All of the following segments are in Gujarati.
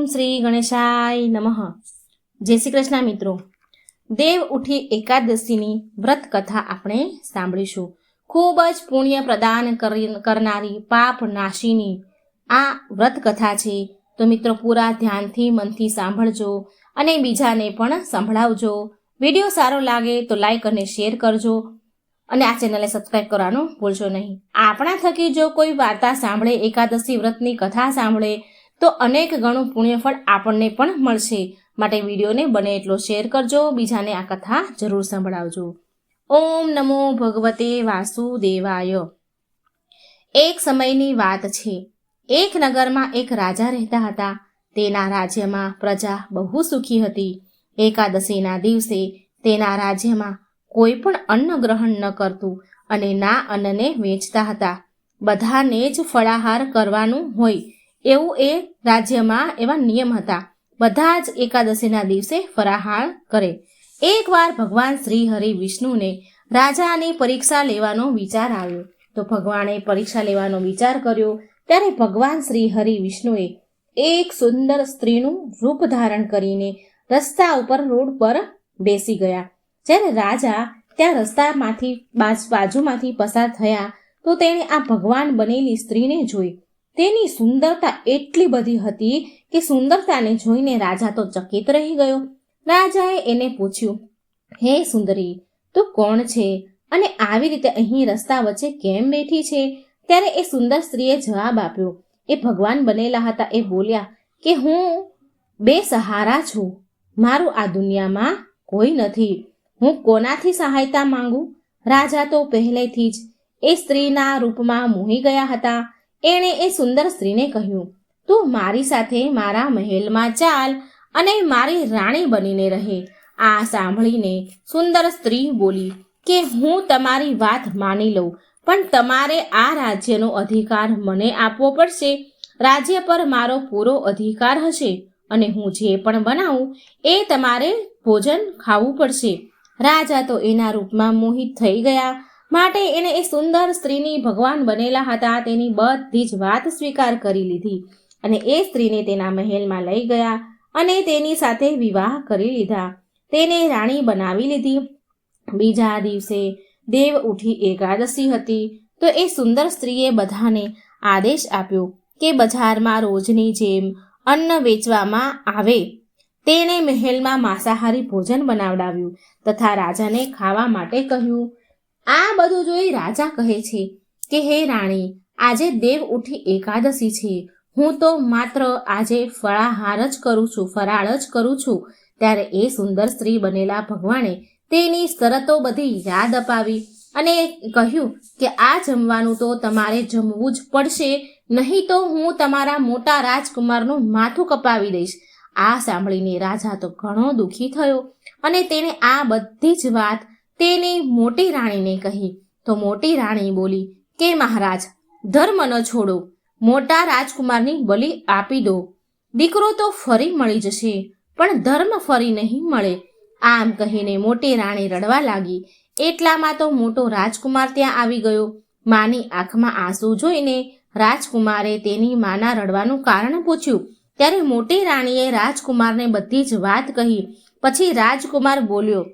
ઓમ શ્રી ગણેશાય નમઃ. જય શ્રી કૃષ્ણ મિત્રો. દેવ ઉઠી એકાદશીની વ્રત કથા આપણે સાંભળીશું. ખૂબ જ પુણ્ય પ્રદાન કરી- કરનારી પાપ નાશીની આ વ્રત કથા છે. તો મિત્રો પૂરા ધ્યાનથી મનથી સાંભળજો અને બીજાને પણ સંભળાવજો. વીડિયો સારો લાગે તો લાઈક અને શેર કરજો અને આ ચેનલને સબસ્ક્રાઇબ કરવાનું ભૂલશો નહીં. આપણા થકી જો કોઈ વાર્તા સાંભળે, એકાદશી વ્રતની કથા સાંભળે તો અનેક ગણું પુણ્યફળ આપણને પણ મળશે. માટે વિડીયોને બને એટલો શેર કરજો. બીજાને આ કથા જરૂર સંભળાવજો. ઓમ નમો ભગવતે વાસુદેવાય. એક સમયની વાત છે. એક નગરમાં એક રાજા રહેતા હતા. તેના રાજ્યમાં પ્રજા બહુ સુખી હતી. એકાદશીના દિવસે તેના રાજ્યમાં કોઈ પણ અન્ન ગ્રહણ ન કરતું અને ના અન્નને વેચતા હતા. બધાને જ ફળાહાર કરવાનું હોય. એવું એ રાજ્યમાં એવા નિયમ હતા. બધા જ એકાદશીના દિવસે ફરાહાળ કરે. એકવાર ભગવાન શ્રી હરિ વિષ્ણુને રાજાની પરીક્ષા લેવાનો વિચાર આવ્યો. તો ભગવાને પરીક્ષા લેવાનો વિચાર કર્યો. ત્યારે ભગવાન શ્રી હરિ વિષ્ણુએ એક સુંદર સ્ત્રીનું રૂપ ધારણ કરીને રસ્તા ઉપર રોડ પર બેસી ગયા. જ્યારે રાજા ત્યાં રસ્તામાંથી બાજ- બાજુમાંથી પસાર થયા, તો તેણે આ ભગવાન બનેલી સ્ત્રીને જોઈ. તેની સુંદરતા એટલી બધી હતી કે સુંદરતાને જોઈને રાજા તો ચકિત રહી ગયો. રાજાએ એને પૂછ્યું, હે સુંદરી, તું કોણ છે અને આવી રીતે અહીં રસ્તા વચ્ચે કેમ બેઠી છે? ત્યારે એ સુંદર સ્ત્રીએ જવાબ આપ્યો. એ ભગવાન બનેલા હતા એ બોલ્યા કે, હું બે સહારા છું. મારું આ દુનિયામાં કોઈ નથી. હું કોનાથી સહાયતા માંગુ? રાજા તો પહેલેથી જ એ સ્ત્રીના રૂપમાં મોહી ગયા હતા. એણે એ સુંદર સ્ત્રીને કહ્યું, તું મારી સાથે મારા મહેલમાં ચાલ અને મારી રાણી બનીને રહે. આ સાંભળીને સુંદર સ્ત્રી બોલી, કે હું તમારી વાત માની લઉં, પણ તમારે આ રાજ્યનો અધિકાર મને આપવો પડશે. રાજ્ય પર મારો પૂરો અધિકાર હશે અને હું જે પણ બનાવું એ તમારે ભોજન ખાવું પડશે. રાજા તો એના રૂપમાં મોહિત થઈ ગયા માટે એણે એ સુંદર સ્ત્રીની ભગવાન બનેલા હતા. તેની બધી જ વાત સ્વીકાર કરી લીધી અને એ સ્ત્રીને તેના મહેલમાં લઈ ગયા અને તેની સાથે વિવાહ કરી લીધા. તેને રાણી બનાવી લીધી. બીજા દિવસે દેવ ઉઠી એકાદશી હતી. તો એ સુંદર સ્ત્રીએ બધાને આદેશ આપ્યો કે બજારમાં રોજની જેમ અન્ન વેચવામાં આવે. તેણે મહેલમાં માંસાહારી ભોજન બનાવડાવ્યું તથા રાજાને ખાવા માટે કહ્યું આ બધું જોઈ રાજા કહે છે કે, હે રાણી, આજે દેવ ઉઠી એકાદશી છે. હું તો માત્ર આજે ફળાહાર જ કરું છું, ફરાળ જ કરું છું. ત્યારે એ સુંદર સ્ત્રી બનેલા ભગવાને તેની શરતો બધી યાદ અપાવી અને કહ્યું કે, આ જમવાનું તો તમારે જમવું જ પડશે, નહીં તો હું તમારા મોટા રાજકુમારનું માથું કપાવી દઈશ. આ સાંભળીને રાજા તો ઘણો દુઃખી થયો અને તેણે આ બધી જ વાત તેની મોટી રાણીને કહી, તો મોટી રાણી બોલી, કે મહારાજ, ધર્મ ન છોડો, મોટા રાજકુમારની બલિ આપી દો. દીકરો તો ફરી મળી જશે, પણ ધર્મ ફરી નહીં મળે. આમ કહીને મોટી રાણી રડવા લાગી. એટલામાં તો મોટો રાજકુમાર ત્યાં આવી ગયો. માની આંખમાં આંસુ જોઈને રાજકુમારે તેની માના રડવાનું કારણ પૂછ્યું. ત્યારે મોટી રાણીએ રાજકુમારને બધી જ વાત કહી. પછી રાજકુમાર બોલ્યો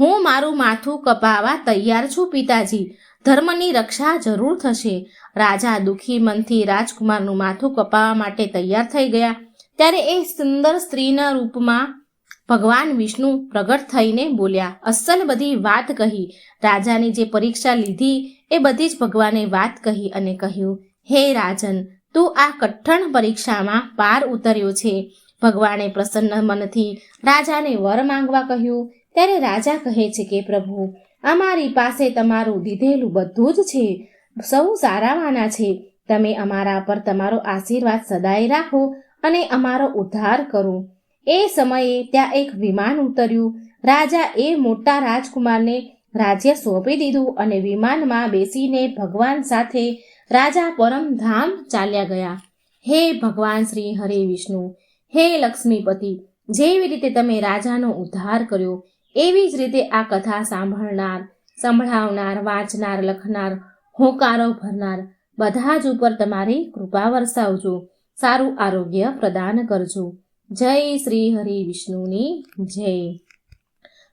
હું મારું માથું કપાવા તૈયાર છું, પિતાજી. ધર્મની રક્ષા જરૂર થશે. રાજા દુઃખી મનથી રાજકુમારનું માથું કપાવવા માટે તૈયાર થઈ ગયા. ત્યારે એ સુંદર સ્ત્રીના રૂપમાં ભગવાન વિષ્ણુ પ્રગટ થઈને બોલ્યા, અસલ બધી વાત કહી. રાજાની જે પરીક્ષા લીધી, એ બધી જ ભગવાને વાત કહી અને કહ્યું, હે રાજન, તું આ કઠણ પરીક્ષામાં પાર ઉતર્યો છે. ભગવાને પ્રસન્ન મનથી રાજાને વર માંગવા કહ્યું ત્યારે રાજા કહે છે કે, પ્રભુ, અમારી પાસે તમારું દીધેલું બધું જ છે. સૌ સારાવાના છે. તમે અમારા પર તમારો આશીર્વાદ સદાય રાખો અને અમારો ઉદ્ધાર કરો. એ સમયે ત્યાં એક વિમાન ઉતર્યું. રાજા એ મોટા રાજકુમારને રાજ્ય સોંપી દીધું અને વિમાનમાં બેસીને ભગવાન સાથે રાજા પરમધામ ચાલ્યા ગયા. હે ભગવાન શ્રી હરે વિષ્ણુ, હે લક્ષ્મીપતિ, જેવી રીતે તમે રાજાનો ઉદ્ધાર કર્યો એવી જ રીતે આ કથા સાંભળનાર, સંભળાવનાર, વાંચનાર, લખનાર, હોકારો ભરનાર બધા જ ઉપર તમારી કૃપા વરસાવજો, સારું આરોગ્ય પ્રદાન કરજો. જય શ્રી હરિ વિષ્ણુની જય.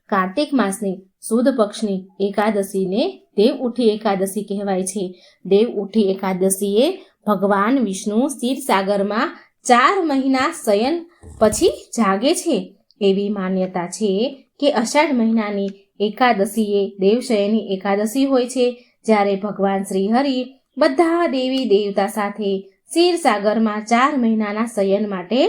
કાર્તિક માસની સુદ પક્ષની એકાદશીને દેવ ઉઠી એકાદશી કહેવાય છે. દેવ ઉઠી એકાદશીએ ભગવાન વિષ્ણુ સાગરમાં ચાર મહિના શયન પછી જાગે છે. એવી માન્યતા છે કે અષાઢ મહિનાની એકાદશીએ દેવશયની એકાદશી હોય છે, જ્યારે ભગવાન શ્રી હરિ બધા દેવી દેવતા સાથે સાગરમાં ચાર મહિનાના શયન માટે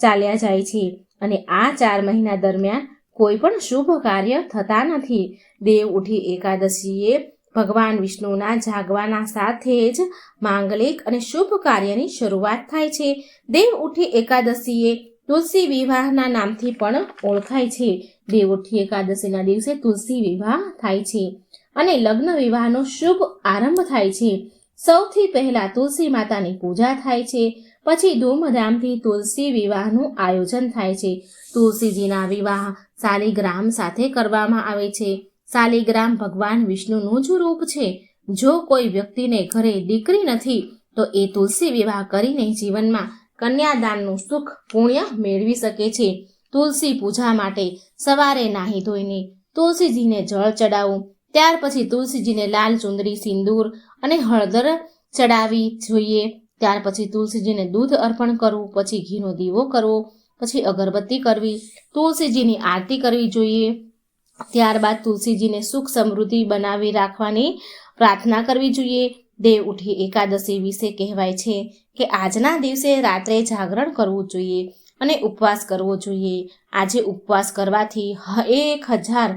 ચાલ્યા જાય છે. અને આ ચાર મહિના દરમિયાન કોઈ પણ શુભ કાર્ય થતા નથી. દેવ ઉઠી એકાદશીએ ભગવાન વિષ્ણુના જાગવાના સાથે જ માંગલિક અને શુભ કાર્યની શરૂઆત થાય છે. દેવ ઉઠી એકાદશીએ તુલસી વિવાહના નામથી પણ ઓળખાય છે. દેવોઠી એકાદશીના દિવસે તુલસી વિવાહ થાય છે અને લગ્ન વિવાહનો શુભ આરંભ થાય છે. સૌથી પહેલા તુલસી માતાની પૂજા થાય છે. પછી ધૂમધામથી તુલસી વિવાહનું આયોજન થાય છે. તુલસીજીના વિવાહ શાલિગ્રામ સાથે કરવામાં આવે છે. શાલિગ્રામ ભગવાન વિષ્ણુનું જ રૂપ છે. જો કોઈ વ્યક્તિને ઘરે દીકરી નથી, તો એ તુલસી વિવાહ કરીને જીવનમાં કન્યાદાનનું સુખ પુણ્ય મેળવી શકે છે. તુલસી પૂજા માટે સવારે નાહી ધોઈને તુલસીજીને જળ ચડાવવું ત્યાર પછી તુલસીજીને લાલ ચુંદરી, સિંદૂર અને હળદર ચડાવી જોઈએ. ત્યાર પછી તુલસીજીને દૂધ અર્પણ કરવું, પછી ઘીનો દીવો કરવો, પછી અગરબત્તી કરવી. તુલસીજીની આરતી કરવી જોઈએ. ત્યારબાદ તુલસીજીને સુખ સમૃદ્ધિ બનાવી રાખવાની પ્રાર્થના કરવી જોઈએ. દેવ ઉઠી એકાદશી વિશે કહેવાય છે કે આજના દિવસે રાત્રે જાગરણ કરવું જોઈએ અને ઉપવાસ કરવો જોઈએ. આજે ઉપવાસ કરવાથી એક હજાર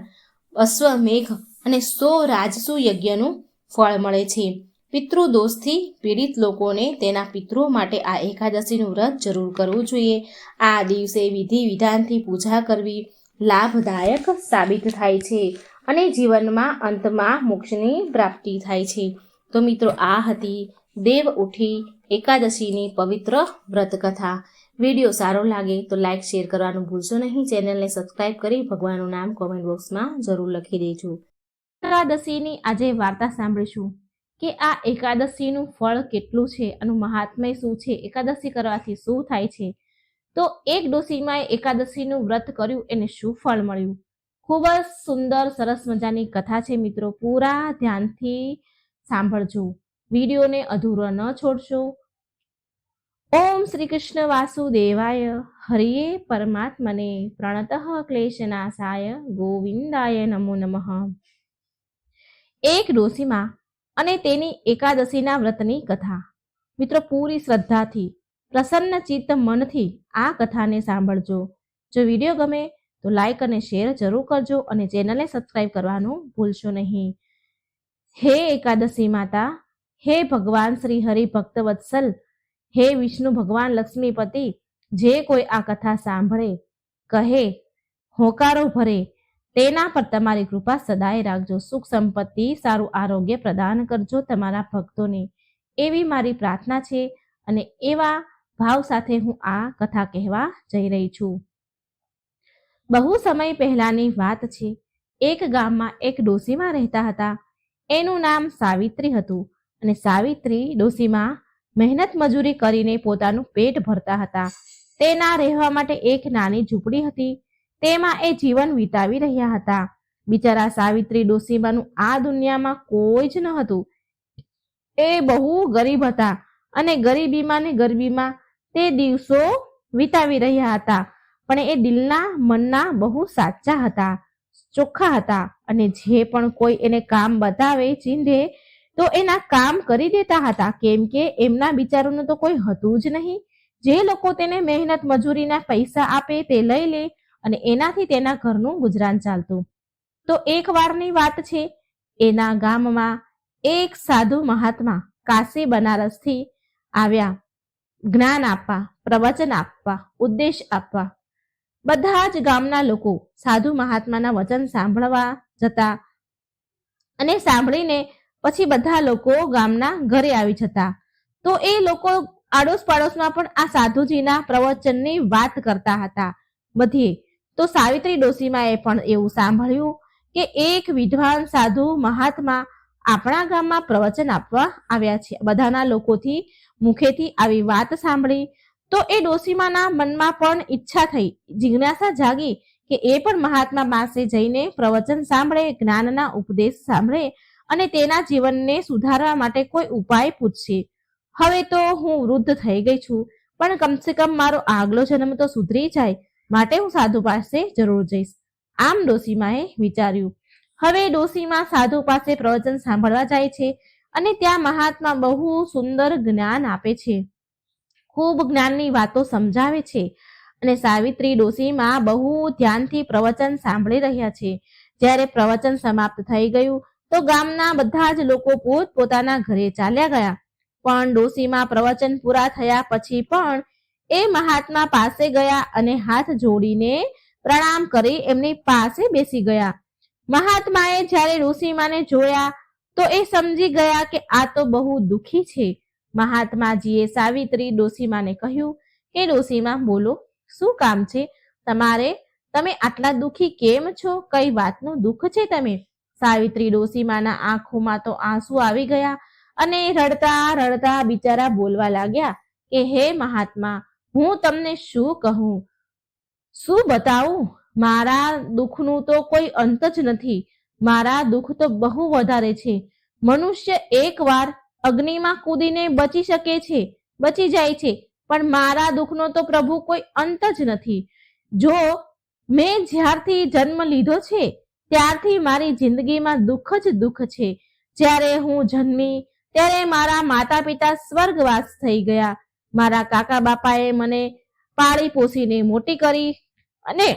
અશ્વમેઘ અને સો રાજસુ યજ્ઞનું ફળ મળે છે. પિતૃદોષથી પીડિત લોકોને તેના પિતૃઓ માટે આ એકાદશીનું વ્રત જરૂર કરવું જોઈએ. આ દિવસે વિધિ વિધાનથી પૂજા કરવી લાભદાયક સાબિત થાય છે અને જીવનમાં અંતમાં મોક્ષની પ્રાપ્તિ થાય છે. તો મિત્રો આ હતી દેવ ઉઠી એકાદશીની પવિત્ર વ્રતકથા. વીડિયો સારો લાગે તો લાઈક, શેર કરવાનું ભૂલશો નહીં. ચેનલને સબસ્ક્રાઇબ કરી ભગવાનનું નામ કોમેન્ટ બોક્સમાં જરૂર લખી દેજો. એકાદશીની આજે વાર્તા સાંભળીશું કે આ એકાદશીનું ફળ કેટલું છે આનું મહાત્મય શું છે? એકાદશી કરવાથી શું થાય છે? તો એક ડોસીમાએ એકાદશીનું વ્રત કર્યું એને શું ફળ મળ્યું? ખૂબ જ સુંદર, સરસ મજાની કથા છે મિત્રો. પૂરા ધ્યાનથી સાંભળજો. વિડીયોને અધૂરો ન છોડશો. ઓમ શ્રી કૃષ્ણ વાસુદેવાય. હરિયે પરમાત્મને પ્રણતઃ ક્લેશનાશાય. ગોવિંદાય નમો નમઃ. એક ડોસીમાં અને તેની એકાદશીના વ્રતની કથા. મિત્રો, પૂરી શ્રદ્ધાથી, પ્રસન્ન ચિત્ત મનથી આ કથાને સાંભળજો. જો વીડિયો ગમે તો લાઈક અને શેર જરૂર કરજો અને ચેનલને સબસ્ક્રાઇબ કરવાનું ભૂલશો નહીં. હે એકાદશી માતા, હે ભગવાન શ્રી હરિ ભક્ત વત્સલ, હે વિષ્ણુ ભગવાન લક્ષ્મીપતિ, જે કોઈ આ કથા સાંભળે, કહે, હોકારો ભરે, તેના પર તમારી કૃપા સદાય રાખજો. સુખ સંપત્તિ, સારું આરોગ્ય પ્રદાન કરજો તમારા ભક્તોને. એવી મારી પ્રાર્થના છે અને એવા ભાવ સાથે હું આ કથા કહેવા જઈ રહી છું. બહુ સમય પહેલાની વાત છે. એક ગામમાં એક ડોસીમાં રહેતા હતા. એનું નામ સાવિત્રી હતું અને સાવિત્રી ડોસીમાં મહેનત મજૂરી કરીને પોતાનું પેટ ભરતા હતા. તેના રહેવા માટે એક નાની ઝૂંપડી હતી. તેમાં એ જીવન વિતાવી રહ્યા હતા. બિચારા સાવિત્રી ડોસીમાનું આ દુનિયામાં કોઈ જ ન હતું. એ બહુ ગરીબ હતા અને ગરીબીમાં ને ગરબીમાં તે દિવસો વિતાવી રહ્યા હતા. પણ એ દિલના મનના બહુ સાચા હતા. ચોખ્ખા હતા અને જે પણ કોઈ એને કામ બતાવે ચીંધે, તો એના કામ કરી દેતા હતા. કેમ કે એમના બિચારોનું તો કોઈ હતું જ નહીં. જે લોકો તેને મહેનત મજૂરીના પૈસા આપે તે લઈ લે અને એનાથી તેના ઘરનું ગુજરાન ચાલતું. તો એક વારની વાત છે, એના ગામમાં એક સાધુ મહાત્મા કાશી બનારસથી આવ્યા. જ્ઞાન આપવા, પ્રવચન આપવા ઉદ્દેશ આપવા. બધા જ ગામના લોકો સાધુ મહાત્માના વચન સાંભળવા જતા અને સાંભળીને પછી બધા લોકો ગામના ઘરે આવી જતા. તો એ લોકો આડોશ પાડોશમાં પણ આ સાધુજીના પ્રવચનની વાત કરતા હતા. બધીએ તો સાવિત્રી ડોશીમાએ પણ એવું સાંભળ્યું કે એક વિદ્વાન સાધુ મહાત્મા આપણા ગામમાં પ્રવચન આપવા આવ્યા છે. બધાના લોકોથી મુખેથી આવી વાત સાંભળી તો એ ડોસીમાના મનમાં પણ ઈચ્છા થઈ. જિજ્ઞાસા જાગી કે એ પણ મહાત્મા પાસે જઈને પ્રવચન સાંભળે, જ્ઞાનના ઉપદેશ સાંભળે અને તેના જીવનને સુધારવા માટે કોઈ ઉપાય પૂછશે હવે તો હું વૃદ્ધ થઈ ગઈ છું, પણ કમસે કમ મારો આગલો જન્મ તો સુધરી જાય, માટે હું સાધુ પાસે જરૂર જઈશ. આમ ડોસીમાએ વિચાર્યું. હવે ડોસીમા સાધુ પાસે પ્રવચન સાંભળવા જાય છે અને ત્યાં મહાત્મા બહુ સુંદર જ્ઞાન આપે છે. ખૂબ જ્ઞાનની વાતો સમજાવે છે અને સાવિત્રી ડોસીમાં બહુ ધ્યાનથી પ્રવચન સાંભળી રહ્યા છે. જ્યારે પ્રવચન સમાપ્ત થઈ ગયું તો ગામના બધા જ લોકો પોત પોતાના ઘરે ચાલ્યા ગયા. પણ ડોસીમાં પ્રવચન પૂરા થયા પછી પણ એ મહાત્મા પાસે ગયા અને હાથ જોડીને પ્રણામ કરી એમની પાસે બેસી ગયા. મહાત્માએ જ્યારે ડોસીમાને જોયા તો એ સમજી ગયા કે આ તો બહુ દુખી છે. મહાત્માજીએ સાવિત્રી ડોસીમાને કહ્યું કે ડોસીમા, બોલો, શું કામ છે? તમારે, તમે આટલા દુખી કેમ છો? કઈ વાતનું દુઃખ છે તમે? સાવિત્રી ડોસીમાના આંખોમાં તો આંસુ આવી ગયા અને રડતા રડતા બિચારા બોલવા લાગ્યા કે, હે મહાત્મા, હું તમને શું કહું? શું બતાવું? મારા દુઃખનું તો કોઈ અંત જ નથી. મારા દુઃખ તો બહુ વધારે છે. મનુષ્ય એકવાર અગ્નિમાં કૂદીને બચી શકે છે, બચી જાય છે. પણ મારા દુઃખનો તો પ્રભુ કોઈ અંત જ નથી. જો મેં જ્યારથી જન્મ લીધો છે, ત્યારથી મારી જિંદગીમાં દુઃખ જ દુઃખ છે. જ્યારે હું જન્મી, ત્યારે મારા માતા પિતા સ્વર્ગવાસ થઈ ગયા. મારા કાકા બાપાએ મને પાળી પોસીને મોટી કરી અને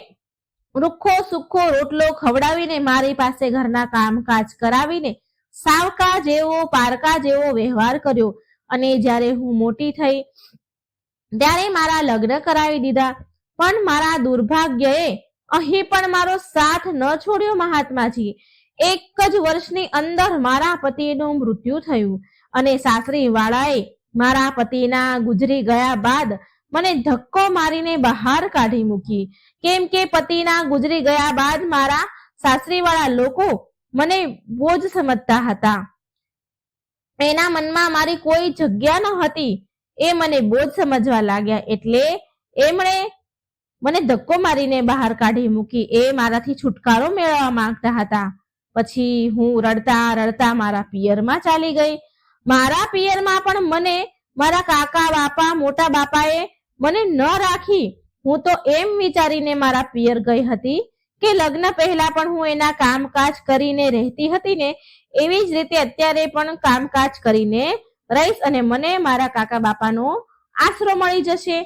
રૂખો સુખો રોટલો ખવડાવીને મારી પાસે ઘરના કામકાજ કરાવીને સાવકા જેવો, પારકા જેવો વ્યવહાર કર્યો. અને જ્યારે હું મોટી થઈ, ત્યારે મારા લગ્ન કરાવી દીધા. પણ મારા દુર્ભાગ્યએ અહીં પણ મારો સાથ ન છોડ્યો મહાત્માજી. એક જ વર્ષની અંદર મારા પતિનું મૃત્યુ થયું. અને સાસરી વાળાએ મારા પતિના ગુજરી ગયા બાદ મને ધક્કો મારીને બહાર કાઢી મૂકી. કેમ કે પતિના ગુજરી ગયા બાદ મારા સાસરીવાળા લોકો મને બોજ સમજતા હતા. એના મનમાં મારી કોઈ જગ્યા ન હતી. એ મને બોજ સમજવા લાગ્યા એટલે એમણે મને ધક્કો મારીને બહાર કાઢી મૂકી. એ મારાથી છુટકારો મેળવવા માંગતા હતા. પછી હું રડતા રડતા મારા પિયરમાં ચાલી ગઈ. મારા પિયરમાં પણ મને મારા કાકા, બાપા, મોટા બાપાએ મને ન રાખી. હું તો એમ વિચારીને મારા પિયર ગઈ હતી કે લગ્ન પહેલા પણ હું એના કામકાજ કરીને રહેતી હતી ને, એવી જ રીતે અત્યારે પણ કામકાજ કરીને રહીશ અને મને મારા કાકા બાપાનો આશરો મળી જશે.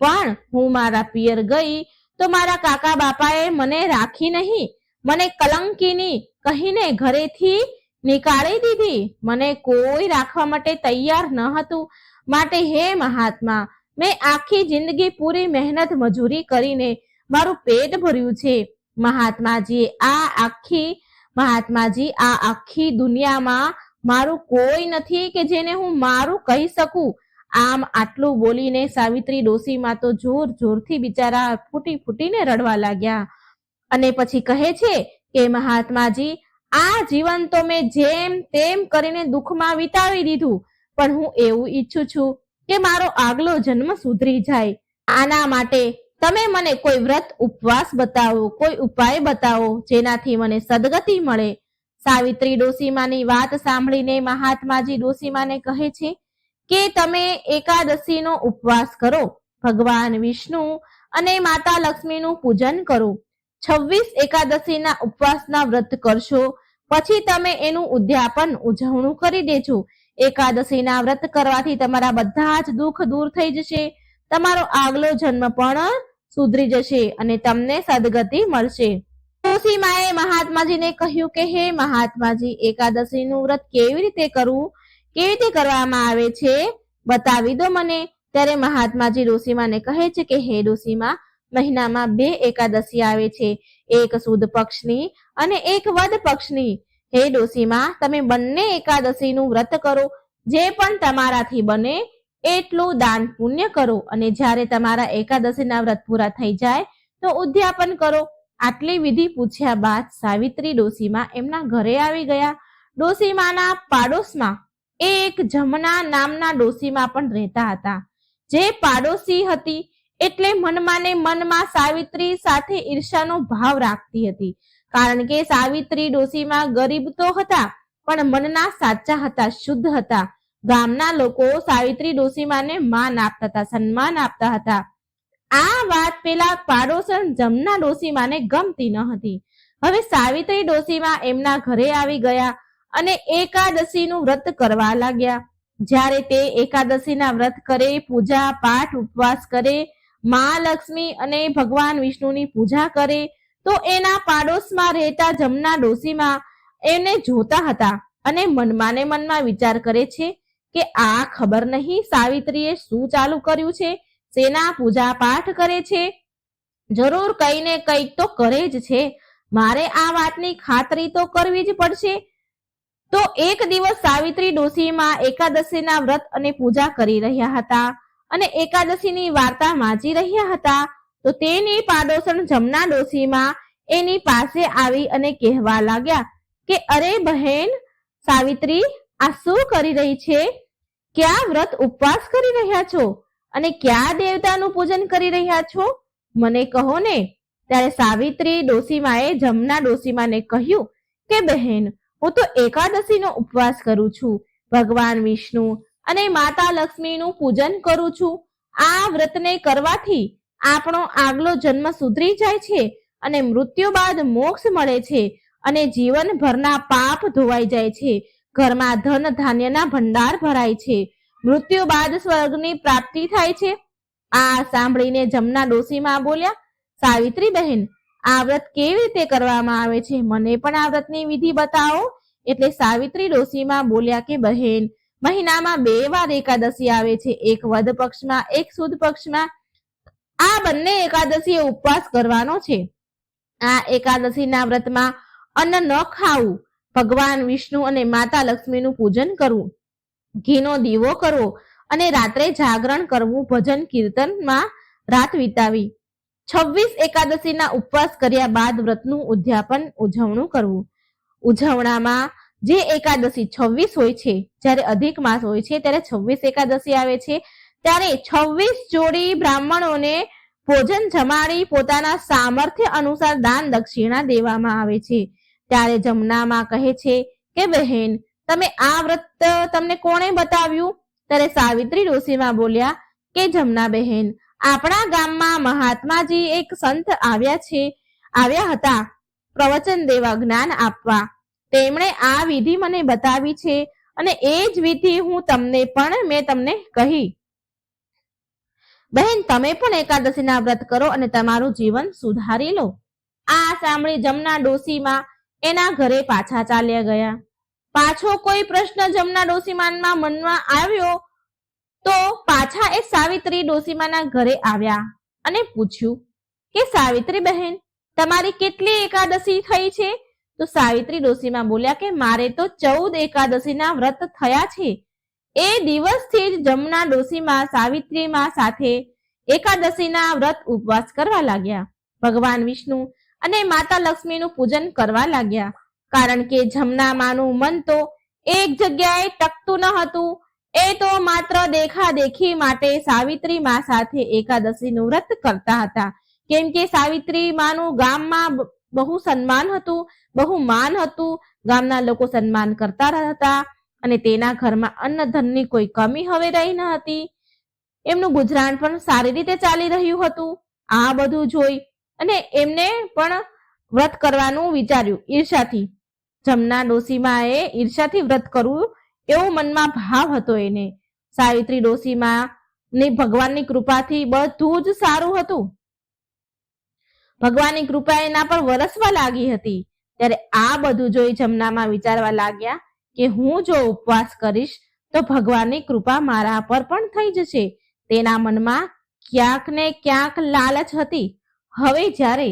પણ હું મારા પિયર ગઈ તો મારા કાકા બાપાએ મને રાખી નહીં, મને કલંકીની કહીને ઘરેથી નીકાળી દીધી. મને કોઈ રાખવા માટે તૈયાર ન હતું. માટે હે મહાત્મા, મેં આખી જિંદગી પૂરી મહેનત મજૂરી કરીને મારું પેટ ભર્યું છે. મહાત્માજી, આ આખી, મહાત્માજી, આ આખી દુનિયામાં મારું કોઈ નથી કે જેને હું મારું કહી શકું. આમ આટલું બોલીને સાવિત્રી ડોસીમાં તો જોર જોરથી બિચારા ફૂટી ફૂટીને રડવા લાગ્યા. અને પછી કહે છે કે, મહાત્માજી, આ જીવન તો મેં જેમ તેમ કરીને દુઃખમાં વિતાવી દીધું, પણ હું એવું ઈચ્છું છું કે મારો આગલો જન્મ સુધરી જાય. આના માટે તમે મને કોઈ વ્રત ઉપવાસ બતાવો, કોઈ ઉપાય બતાવો જેનાથી મને સદગતિ મળે? સાવિત્રી ડોસીમાની વાત સાંભળીને મહાત્માજી ડોસીમાને કહે છે કે તમે એકાદશીનો ઉપવાસ કરો, ભગવાન વિષ્ણુ અને માતા લક્ષ્મીનું પૂજન કરો. છવ્વીસ એકાદશીના ઉપવાસના વ્રત કરશો, પછી તમે એનું ઉદ્યાપન, ઉજવણું કરી દેજો. એકાદશીના વ્રત કરવાથી તમારા બધા જ દુઃખ દૂર થઈ જશે. તમારો આગલો જન્મ પણ સુધરી જશે અને તમને સદગતિ મળશે. તુલસીમાએ મહાત્માજીને કહ્યું કે, હે મહાત્માજી, એકાદશીનું વ્રત કેવી રીતે કરવું? કેવી રીતે કરવામાં આવે છે? બતાવી દો મને. ત્યારે મહાત્માજી ઋષિમાને કહે છે કે, હે ઋષિમા, મહિનામાં બે એકાદશી આવે છે. એક સુદ પક્ષની અને એક વદ પક્ષની. હે ડોસીમા તમે બંને એકાદશીનું વ્રત કરો. જે પણ તમારાથી બને એટલું દાન પુણ્ય કરો અને જ્યારે તમારા એકાદશીના વ્રત પૂરા થઈ જાય, તો ઉદ્યાપન કરો. આટલી વિધિ પૂછ્યા બાદ સાવિત્રી ડોસીમાં એમના ઘરે આવી ગયા. ડોસીમાના પાડોશમાં એ એક જમના નામના ડોસીમાં પણ રહેતા હતા. જે પાડોશી હતી એટલે મનમાને મનમાં સાવિત્રી સાથે ઈર્ષાનો ભાવ રાખતી હતી. કારણ કે સાવિત્રી ડોસીમાં ગરીબ તો હતા, પણ મનના સાચા હતા, શુદ્ધ હતા. ગામના લોકો સાવિત્રી ડોસીમાને માન આપતા હતા, સન્માન આપતા હતા. આ વાત પેલા પાડોશન જમના ડોસીમાને ગમતી ન હતી. હવે સાવિત્રી ડોસીમા એમના ઘરે આવી ગયા અને એકાદશીનું વ્રત કરવા લાગ્યા. જ્યારે તે એકાદશીના વ્રત કરે, પૂજા, પાઠ, ઉપવાસ કરે મહાલક્ષ્મી અને ભગવાન વિષ્ણુની પૂજા કરે, તો એના પાડોશમાં રહેતા જમના ડોસીમાં એને જોતા હતા અને મનમાં ને મનમાં વિચાર કરે છે કે આ ખબર નહીં સાવિત્રીએ શું ચાલુ કર્યું છે? સેના પૂજા પાઠ કરે છે? જરૂર કઈ ને કંઈક તો કરે જ છે. મારે આ વાતની ખાતરી તો કરવી જ પડશે. તો એક દિવસ સાવિત્રી ડોશીમાં એકાદશીના વ્રત અને પૂજા કરી રહ્યા હતા અને એકાદશીની વાર્તા વાંચી રહ્યા હતા, તો તેની પાડોશણ જમના ડોશીમાં એની પાસે આવી અને કહેવા લાગ્યા કે, અરે બહેન, સાવિત્રી આ શું કરી રહી છે? ક્યાં વ્રત ઉપવાસ કરી રહ્યા છો? અને ક્યાં દેવતાનું પૂજન કરી રહ્યા છો? મને કહો ને. ત્યારે સાવિત્રી ડોસીમાએ જમના ડોસીમાને કહ્યું કે, બહેન, હું તો એકાદશીનો ઉપવાસ કરું છું. ભગવાન વિષ્ણુ અને માતા લક્ષ્મીનું પૂજન કરું છું. આ વ્રતને કરવાથી આપણો આગલો જન્મ સુધરી જાય છે અને મૃત્યુ બાદ મોક્ષ મળે છે અને જીવનભરના પાપ ધોવાઈ જાય છે. ઘરમાં ધન ધાન્યના ભંડાર ભરાય છે. મૃત્યુ બાદ સ્વર્ગની પ્રાપ્તિ થાય છે. આ સાંભળીને જમના ડોસીમાં બોલ્યા સાવિત્રી બહેન આ વ્રત કેવી રીતે કરવામાં આવે છે? મને પણ આ વ્રતની વિધિ બતાવો. એટલે સાવિત્રી ડોસીમાં બોલ્યા કે, બહેન, મહિનામાં બે વાર એકાદશી આવે છે. એક વદ પક્ષમાં, એક સુદ પક્ષમાં. આ બંને એકાદશીએ ઉપવાસ કરવાનો છે. આ એકાદશીના વ્રતમાં અન્ન ન ખાવું. ભગવાન, વિષ્ણુ અને માતા લક્ષ્મીનું પૂજન કરવું. ઘીનો દીવો કરવો અને રાત્રે જાગરણ કરવું, ભજન કીર્તનમાં રાત વિતાવી. છવ્વીસ એકાદશીના ઉપવાસ કર્યા બાદ વ્રતનું ઉદ્યાપન, ઉજવણું કરવું. ઉજવણામાં જે એકાદશી છવ્વીસ હોય છે, જ્યારે અધિક માસ હોય છે, ત્યારે છવ્વીસ એકાદશી આવે છે, ત્યારે છવ્વીસ જોડી બ્રાહ્મણોને ભોજન જમાડી પોતાના સામર્થ્ય અનુસાર દાન દક્ષિણા દેવામાં આવે છે. ત્યારે જમનામાં કહે છે કે, બહેન, તમે આ વ્રત તમને કોણે બતાવ્યું? ત્યારે સાવિત્રી ડોશીમાં બોલ્યા કે, જમના બહેન, આપણા ગામમાં મહાત્માજી એક સંત આવ્યા છે. આવ્યા હતા. પ્રવચન દેવા જ્ઞાન આપવા. તેમણે આ વિધિ મને બતાવી છે અને એ જ વિધિ હું તમને પણ મેં તમને કહી. બહેન, તમે પણ એકાદશીના વ્રત કરો અને તમારું જીવન સુધારી લો. આ સાંભળી જમના ડોસીમાં એના ઘરે પાછા ચાલ્યા ગયા. પાછો કોઈ પ્રશ્ન જમના ડોસીમાનમાં મનમાં આવ્યો તો પાછા એ સાવિત્રી ડોસીમાના ઘરે આવ્યા અને પૂછ્યું કે, સાવિત્રી બહેન, તમારી કેટલી એકાદશી થઈ છે? તો સાવિત્રી ડોસીમાં બોલ્યા કે, મારે તો ચૌદ એકાદશીના વ્રત થયા છે. એ દિવસથી જ જમના ડોસીમાં સાવિત્રીમાં સાથે એકાદશીના વ્રત ઉપવાસ કરવા લાગ્યા. ભગવાન વિષ્ણુ અને માતા લક્ષ્મીનું પૂજન કરવા લાગ્યા. કારણ કે જમના માનું મન તો એક જગ્યાએ ટકતું ન હતું. એ તો માત્ર દેખા દેખી માટે સાવિત્રી માં સાથે એકાદશીનું વ્રત કરતા હતા. કેમ કે સાવિત્રી માનું ગામમાં બહુ સન્માન હતું, બહુ માન હતું. ગામના લોકો સન્માન કરતા હતા અને તેના ઘરમાં અન્ન ધનની કોઈ કમી હવે રહી ન હતી. એમનું ગુજરાન પણ સારી રીતે ચાલી રહ્યું હતું. આ બધું જોઈ અને એમને પણ વ્રત કરવાનું વિચાર્યું. ઈર્ષાથી. જમના ડોસીમાએ ઈર્ષાથી વ્રત કરવું એવો મનમાં ભાવ હતો એને. સાવિત્રી ડોસીમાં ને ભગવાનની કૃપાથી બધું જ સારું હતું. ભગવાનની કૃપા એના પર વરસવા લાગી હતી. ત્યારે આ બધું જોઈ જમનામાં વિચારવા લાગ્યા કે હું જો ઉપવાસ કરીશ તો ભગવાનની કૃપા મારા પર પણ થઈ જશે. તેના મનમાં ક્યાંક ને ક્યાંક લાલચ હતી. હવે જ્યારે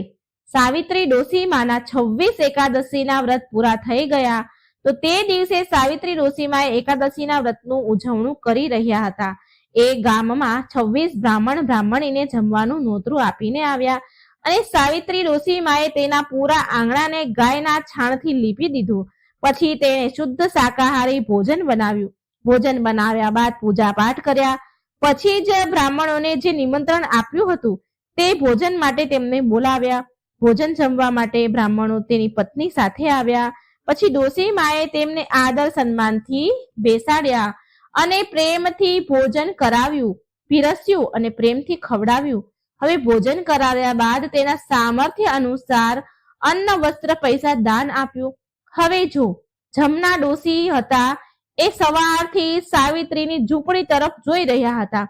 સાવિત્રી ડોસીમાના છવ્વીસ એકાદશીના વ્રત પૂરા થઈ ગયા, તો તે દિવસે સાવિત્રી ડોસીમાએ એકાદશીના વ્રતનું ઉજવણું કરી રહ્યા હતા. એ ગામમાં છવ્વીસ બ્રાહ્મણ બ્રાહ્મણીને જમવાનું નોતરું આપીને આવ્યા અને સાવિત્રી ડોસીમાએ તેના પૂરા આંગણાને ગાયના છાણથી લીપી દીધું. પછી તેણે શુદ્ધ શાકાહારી ભોજન બનાવ્યું. ભોજન બનાવ્યા બાદ પૂજા પાઠ કર્યા. પછી જ બ્રાહ્મણોને જે નિમંત્રણ આપ્યું હતું તે ભોજન માટે તેમને બોલાવ્યા. ભોજન જમવા માટે બ્રાહ્મણો તેની પત્ની સાથે આવ્યા. પછી ડોસી માએ તેમને આદર સન્માનથી બેસાડ્યા અને પ્રેમથી ભોજન કરાવ્યું, પીરસ્યું અને પ્રેમથી ખવડાવ્યું. હવે ભોજન કરાવ્યા બાદ તેના સામર્થ્ય અનુસાર અન્ન, વસ્ત્ર, પૈસા, દાન આપ્યું. હવે જો જમના ડોસી હતા, એ સવારથી સાવિત્રીની ઝૂંપડી તરફ જોઈ રહ્યા હતા.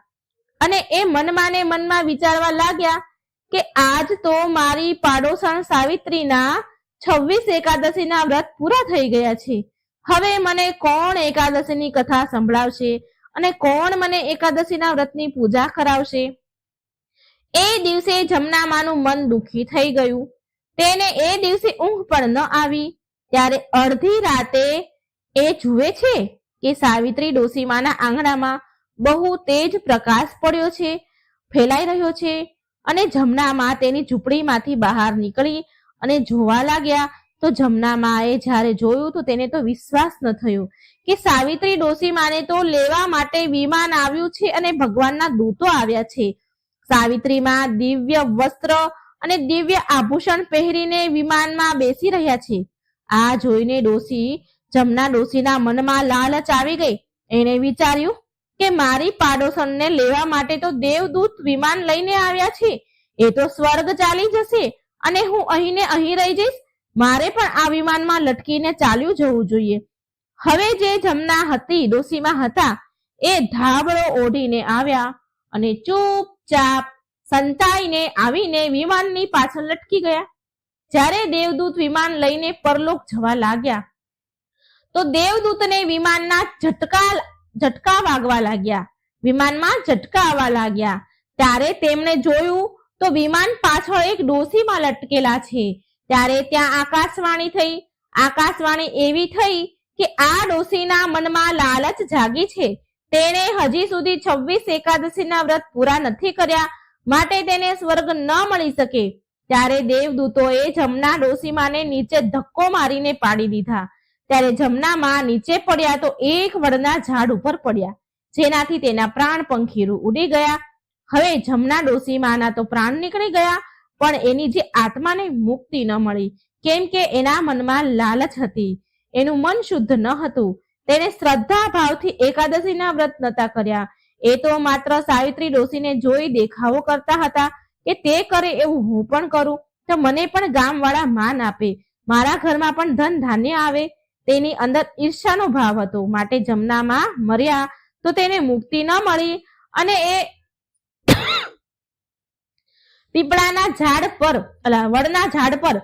અને એ મનમાં ને મનમાં વિચારવા લાગ્યા કે આજ તો મારી પાડોશણ સાવિત્રીના છવ્વીસ એકાદશીના વ્રત પૂરા થઈ ગયા છે. હવે મને કોણ એકાદશીની કથા સંભળાવશે અને કોણ મને એકાદશીના વ્રતની પૂજા કરાવશે? એ દિવસે જમનામાનું મન દુખી થઈ ગયું. તેને એ દિવસે ઊંઘ પણ ન આવી. ત્યારે અડધી રાતે એ જુએ છે કે સાવિત્રી ડોસીમાના આંગણામાં બહુ તેજ પ્રકાશ પડ્યો છે, ફેલાઈ રહ્યો છે અને જમનામાં તેની ઝૂંપડીમાંથી બહાર નીકળી અને જોવા લાગ્યા તો જમનામાએ જ્યારે જોયું તો તેને તો વિશ્વાસ ન થયો કે સાવિત્રી ડોસીમાને તો લેવા માટે વિમાન આવ્યું છે અને ભગવાનના દૂતો આવ્યા છે. સાવિત્રીમાં દિવ્ય વસ્ત્ર અને દિવ્ય આભૂષણ પહેરીને વિમાનમાં બેસી રહ્યા છે. આ જોઈને ડોસી જમના ડોસીના મનમાં લાલચ આવી ગઈ. એણે વિચાર્યું કે મારી પાડોશણને લેવા માટે તો દેવદૂત વિમાન લઈને આવ્યા છે. એ તો સ્વર્ગ ચાલી જશે અને હું અહીં ને અહીં રહી જઈશ. મારે પણ આ વિમાનમાં લટકીને ચાલ્યું જવું જોઈએ. હવે જે જમના હતી, ડોસીમાં હતા, એ ધાબળો ઓઢીને આવ્યા અને ચૂપચાપ સંતાઈને આવીને વિમાનની પાછળ લટકી ગયા. જ્યારે દેવદૂત વિમાન લઈને પરલોક જવા લાગ્યા, તો દેવદૂતને વિમાનના ઝટકા ઝટકા વાગવા લાગ્યા. વિમાનમાં ઝટકા આવવા લાગ્યા. ત્યારે તેમણે જોયું તો વિમાન પાછળ એક ડોસીમાં લટકેલા છે. ત્યારે ત્યાં આકાશવાણી થઈ. આકાશવાણી એવી થઈ કે આ ડોસીના મનમાં લાલચ જાગી છે. તેણે હજી સુધી છવ્વીસ એકાદશીના વ્રત પૂરા નથી કર્યા માટે તેને સ્વર્ગ ન મળી શકે. ત્યારે દેવદૂતોએ જમના ડોસીમાને નીચે ધક્કો મારીને પાડી દીધા. ત્યારે જમનામાં નીચે પડ્યા તો એક વડના ઝાડ ઉપર પડ્યા. જેનાથી તેના પ્રાણ પંખીરું ઉડી ગયા. હવે જમના ડોસીમાના તો પ્રાણ નીકળી ગયા, પણ એની જે આત્માને મુક્તિ ન મળી, કેમ કે એના મનમાં લાલચ હતી. એનું મન શુદ્ધ ન હતું. તેને શ્રદ્ધા ભાવથી એકાદશીના વ્રત નતા કર્યા. એ તો માત્ર સાવિત્રી ડોસીને જોઈ દેખાવો કરતા હતા કે તે કરે એવું હું પણ કરું, તો મને પણ ગામવાળા માન આપે. મારા ઘરમાં પણ ધન ધાન્ય આવે. તેની અંદર ઈર્ષાનો ભાવ હતો. માટે જમનામાં મર્યા તો તેને મુક્તિ ન મળી અને એ પીપળાના ઝાડ પર વડના ઝાડ પર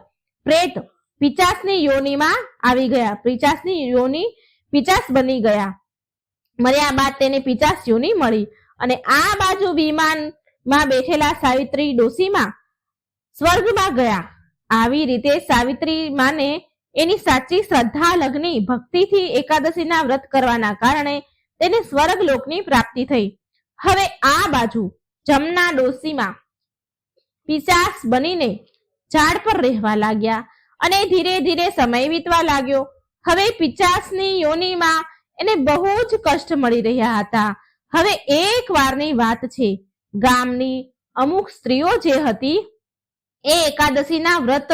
પ્રેત પિચાસની યોનીમાં આવી ગયા. પિચાસની યોની પિચાસ બની ગયા. મર્યા બાદ તેને પિચાસ યોની મળી અને આ બાજુ વિમાનમાં બેઠેલા સાવિત્રી ડોસીમાં સ્વર્ગમાં ગયા. આવી રીતે સાવિત્રી માને એની સાચી શ્રદ્ધા, લગ્ની, ભક્તિથી એકાદશીના વ્રત કરવાના કારણે તેને સ્વર્ગ લોકની પ્રાપ્તિ થઈ. હવે આ બાજુ જમના ડોસીમાં પિશાચ બનીને ઝાડ પર રહેવા લાગ્યા અને ધીરે ધીરે સમય વીતવા લાગ્યો. હવે પિચાસની યોનિમાં એને બહુ જ કષ્ટ મળી રહ્યા હતા. હવે એક વારની વાત છે. ગામની અમુક સ્ત્રીઓ જે હતી એ એકાદશીના વ્રત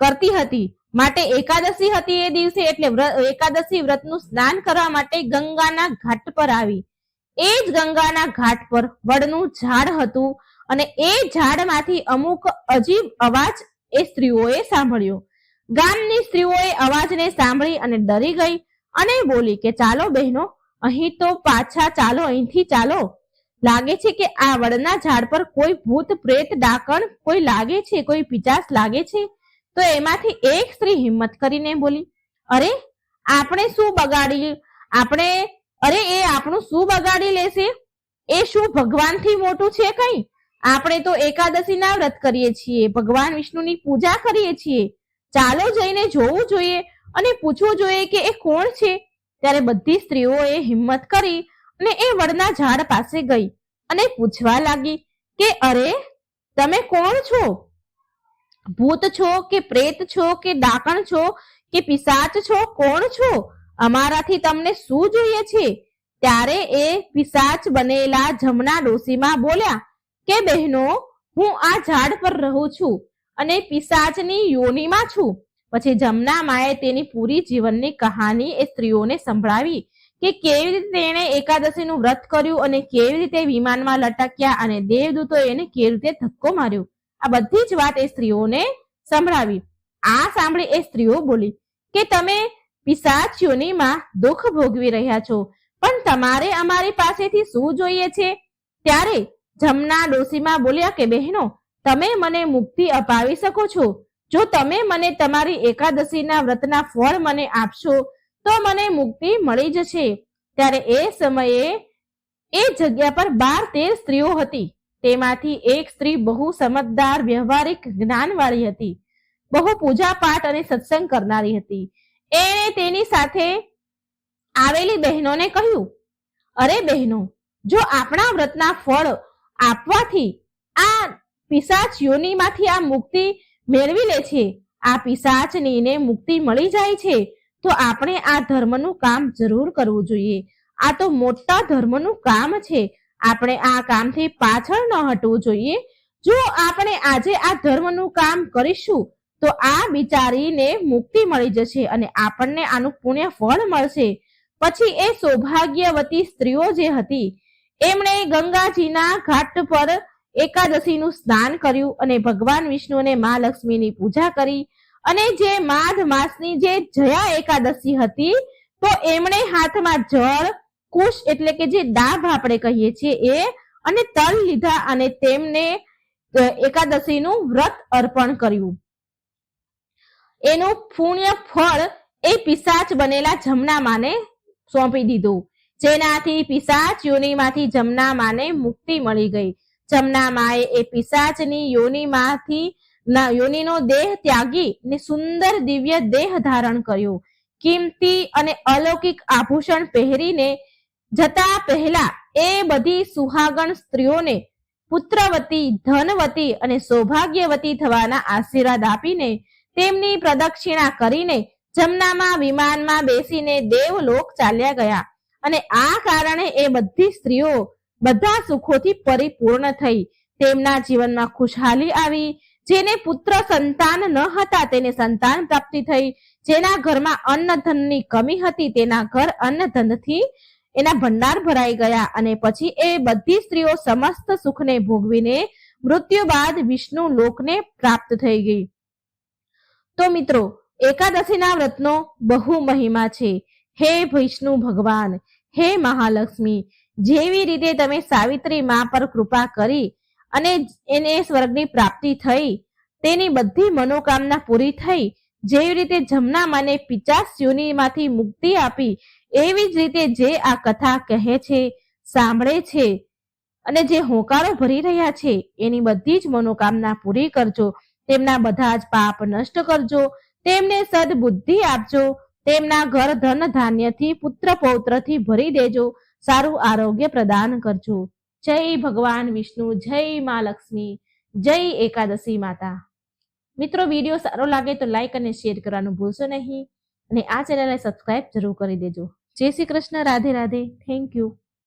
કરતી હતી. માટે એકાદશી હતી એ દિવસે એટલે એકાદશી વ્રતનું સ્નાન કરવા માટે ગંગાના ઘાટ પર આવી. એ જ ગંગાના ઘાટ પર વડનું ઝાડ હતું અને એ ઝાડમાંથી અમુક અજીબ અવાજ એ સ્ત્રીઓએ સાંભળ્યો. ગામની સ્ત્રીઓએ અવાજને સાંભળી અને ડરી ગઈ અને બોલી કે, ચાલો બહેનો, અહીં તો પાછા ચાલો, અહીંથી ચાલો. લાગે છે કે આ વડના ઝાડ પર કોઈ ભૂત, પ્રેત, ડાકણ કોઈ લાગે છે, કોઈ પિચાસ લાગે છે? તો એમાંથી એક સ્ત્રી હિંમત કરીને બોલી, અરે, આપણે શું બગાડી, આપણે, અરે, એ આપણું શું બગાડી લેશે? એ શું ભગવાનથી મોટું છે કઈ? આપણે તો એકાદશીના વ્રત કરીએ છીએ, ભગવાન વિષ્ણુની પૂજા કરીએ છીએ. ચાલો જઈને જોવું જોઈએ અને પૂછવું જોઈએ કે એ કોણ છે? ત્યારે બધી સ્ત્રીઓએ હિંમત કરી અને એ વડના ઝાડ પાસે ગઈ અને પૂછવા લાગી કે, અરે, તમે કોણ છો? ભૂત છો કે પ્રેત છો કે ડાકણ છો કે પિશાચ છો, કોણ છો? અમારાથી તમને શું જોઈએ છે? ત્યારે એ પિશાચ બનેલા જમના ડોશીમાં બોલ્યા, કે બહેનો, હું આ ઝાડ પર રહું છું અને પિશાચની યોનિમાં છું. પછી જમના માએ તેની પૂરી જીવનની કહાની એ સ્ત્રીઓને સંભળાવી કે કેવી રીતે તેણે એકાદશીનું વ્રત કર્યું અને કેવી રીતે વિમાનમાં લટક્યા અને દેવદૂતો એને કેવી રીતે ધક્કો માર્યો. આ બધી જ વાત એ સ્ત્રીઓને સંભળાવી. આ સાંભળી એ સ્ત્રીઓ બોલી, કે તમે પિશાચ યોનિમાં દુઃખ ભોગવી રહ્યા છો, પણ તમારે અમારી પાસેથી શું જોઈએ છે? ત્યારે જમના ડોશીમાં બોલ્યા કે, બહેનો, તમે મને મુક્તિ અપાવી શકો છો. જો તમે મને તમારી એકાદશીના વ્રતના ફળ મને આપશો, તો મને મુક્તિ મળી જશે. ત્યારે એ સમયે એ જગ્યા પર બાર તેર સ્ત્રીઓ હતી. તેમાંથી એક સ્ત્રી બહુ સમજદાર, વ્યવહારિક, જ્ઞાનવાળી હતી. બહુ પૂજા પાઠ અને સત્સંગ કરનારી હતી. એણે તેની સાથે આવેલી બહેનોને કહ્યું, અરે બહેનો, જો આપણા વ્રતના ફળ આપવાથી આ પિશાચ યોનિમાંથી આ મુક્તિ મેળવી લે છે, આ પિશાચનીને મુક્તિ મળી જાય છે, તો આપણે આ ધર્મનું કામ જરૂર કરવું જોઈએ. આ તો મોટા ધર્મનું કામ છે. આપણે આ કામથી પાછળ ન હટવું જોઈએ. જો આપણે આજે આ ધર્મનું કામ કરીશું, તો આ બિચારીને મુક્તિ મળી જશે અને આપણને આનું પુણ્ય ફળ મળશે. પછી એ સૌભાગ્યવતી સ્ત્રીઓ જે હતી, એમણે ગંગાજીના ઘાટ પર એકાદશીનું સ્નાન કર્યું અને ભગવાન વિષ્ણુ અને મા લક્ષ્મીની પૂજા કરી. અને જે માઘ માસની જે જયા એકાદશી હતી, તો એમણે હાથમાં જળ કુશ એટલે કે જે દાભ આપણે કહીએ છીએ એ, અને તલ લીધા અને તેમને એકાદશીનું વ્રત અર્પણ કર્યું. એનું પુણ્ય ફળ એ પિશાચ બનેલા જમના માને સોંપી દીધું. જેનાથી પિશાચ યોનિમાંથી જમના માને મુક્તિ મળી ગઈ. જમના માએ એ પિશાચની યોનિમાંથી યોનિનો દેહ ત્યાગી ને સુંદર દિવ્ય દેહ ધારણ કર્યો. કિંમતી અને અલૌકિક આભૂષણ પહેરીને જતા પહેલા એ બધી સુહાગણ સ્ત્રીઓને પુત્રવતી, ધનવતી અને સૌભાગ્યવતી થવાના આશીર્વાદ આપીને તેમની પ્રદક્ષિણા કરીને જમનામાં, વિમાનમાં બેસીને દેવલોક ચાલ્યા ગયા અને આ કારણે એ બધી સ્ત્રીઓ બધા સુખોથી પરિપૂર્ણ થઈ. તેમના જીવનમાં ખુશહાલી આવી, જેને પુત્ર સંતાન ન હતા તેને સંતાન પ્રાપ્તિ થઈ. જેના ઘરમાં અન્ન ધનની કમી હતી તેના ઘર અન્ન ધનથી એના ભંડાર ભરાઈ ગયા અને પછી એ બધી સ્ત્રીઓ સમસ્ત સુખને ભોગવીને મૃત્યુ બાદ વિષ્ણુ લોકને પ્રાપ્ત થઈ ગઈ. તો મિત્રો, એકાદશીના વ્રતનો બહુ મહિમા છે. હે વિષ્ણુ ભગવાન, હે મહાલક્ષ્મી, જેવી રીતે તમે સાવિત્રી મા પર કૃપા કરી અને એને સ્વર્ગની પ્રાપ્તિ થઈ, તેની બધી મનોકામના પૂરી થઈ, જેવી રીતે જમના માને પિચાસમાંથી મુક્તિ આપી એવી જ રીતે જે આ કથા કહે છે, સાંભળે છે અને જે હોંકારો ભરી રહ્યા છે, એની બધી જ મનોકામના પૂરી કરજો. તેમના બધા જ પાપ નષ્ટ કરજો. તેમને સદબુદ્ધિ આપજો. તેમના ઘર ધન ધાન્યથી પુત્ર પૌત્રથી ભરી દેજો. સારું આરોગ્ય પ્રદાન કરજો. જય ભગવાન વિષ્ણુ, જય મા લક્ષ્મી, જય એકાદશી માતા. મિત્રો, વીડિયો સારો લાગે તો લાઈક અને શેર કરવાનું ભૂલશો નહીં. અને આ ચેનલને સબસ્ક્રાઇબ જરૂર કરી દેજો. જય શ્રી કૃષ્ણ રાધે રાધે. Thank you